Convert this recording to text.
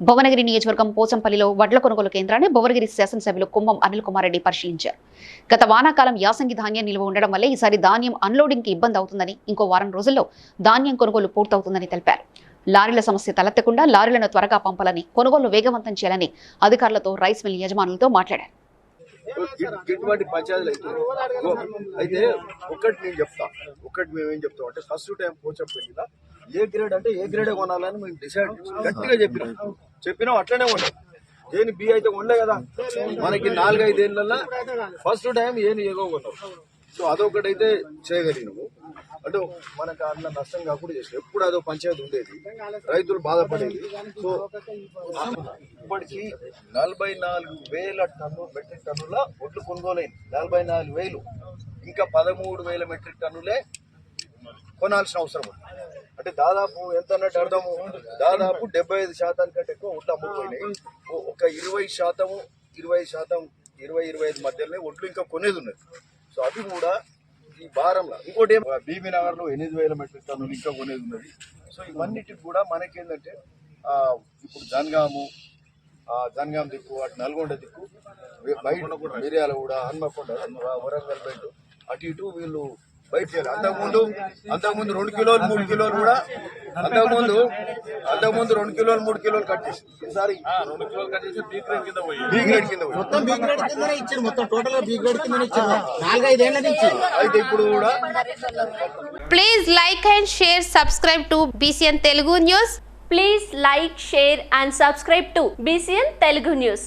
భువనగిరి నియోజకవర్గం పోచంపల్లిలో వడ్ల కొనుగోలు కేంద్రాన్ని భువనగిరి శాసనసభ్యులు కుంభం అనిల్ కుమార్ రెడ్డి పరిశీలించారు. గత వానాకాలం యాసంగి ధాన్యం నిల్వ ఉండడం వల్లే ఈసారి ధాన్యం అన్లోడింగ్కి ఇబ్బంది అవుతుందని ఇంకో వారం రోజుల్లో ధాన్యం కొనుగోలు పూర్తవుతుందని తెలిపారు. లారీల సమస్య తలెత్తకుండా లారీలను త్వరగా పంపాలని కొనుగోలు వేగవంతం చేయాలని అధికారులతో రైస్ మిల్ యజమానులతో మాట్లాడారు. గిట్టుబాటు పంచాయతీలు అయితే అయితే ఒకటి నేను చెప్తా. ఒకటి మేము ఏం చెప్తాం అంటే ఫస్ట్ టైం పోచంపల్లిలో ఏ గ్రేడ్ అంటే ఏ గ్రేడే కొనాలని మేము డిసైడ్ గట్టిగా చెప్పినాం. చెప్పినాం అట్లనే ఉండే ఏని బి అయితే ఉండే కదా మనకి నాలుగైదేళ్ళల్లో ఫస్ట్ టైం ఏని ఏగో కొన్నాం. సో అదొకటి అయితే చేయగలిగినాము. అంటే మనకు అట్లా నష్టం కాకుండా చేసిన. ఎప్పుడు అదో పంచాయతీ ఉండేది. రైతులు బాధపడేది. సో ఇప్పటికి నలభై నాలుగు వేల టన్ను మెట్రిక్ టన్నుల ఒడ్లు కొనుగోలైంది. నలభై నాలుగు వేలు. ఇంకా పదమూడు వేల మెట్రిక్ టన్నులే కొనాల్సిన అవసరం ఉంది. అంటే దాదాపు ఎంత అన్నట్టు అర్థము దాదాపు డెబ్బై ఐదు శాతం కంటే ఎక్కువ ఒడ్లు అమ్ముకుపోయినాయి. ఒక ఇరవై శాతము ఇరవై శాతం ఇరవై ఇరవై ఐదు మధ్యలోనే ఒడ్లు ఇంకా కొనేది ఉన్నది. సో అది కూడా ఈ భారంలో. ఇంకోటి బీబీ నగర్లో ఎనిమిది వేల మెట్రిక్ టన్నులు ఇంకా కొనేది ఉన్నది. సో ఇవన్నిటికి కూడా మనకేంటంటే ఆ, ఇప్పుడు జనగాము ఆ జనగాం దిక్కు అటు నల్గొండ దిక్కు బయట మిర్యాల కూడా హన్మకొండ వరంగల్ బయట అటు ఇటు వీళ్ళు బయట చేయాలి. అంతకుముందు అంతకుముందు రెండు కిలోలు మూడు కిలోలు కూడా అంతకుముందు అంతకుముందు రెండు కిలోలు మూడు కిలోలు కట్ చేసి ఈసారి రెండు కిలోలు కట్ చేసి బీ గ్రేడ్ కింద పోయి. బీ గ్రేడ్ కింద పోయి. మొత్తం బీ గ్రేడ్ కిందనే ఇచ్చారు. మొత్తం టోటల్గా బీ గ్రేడ్ కిందనే ఇచ్చారు. నాలుగైదేళ్ళ నుంచి. అయితే ఇప్పుడు కూడా Please like and share, subscribe to BCN Telugu News. Please like, share and subscribe to BCN Telugu News.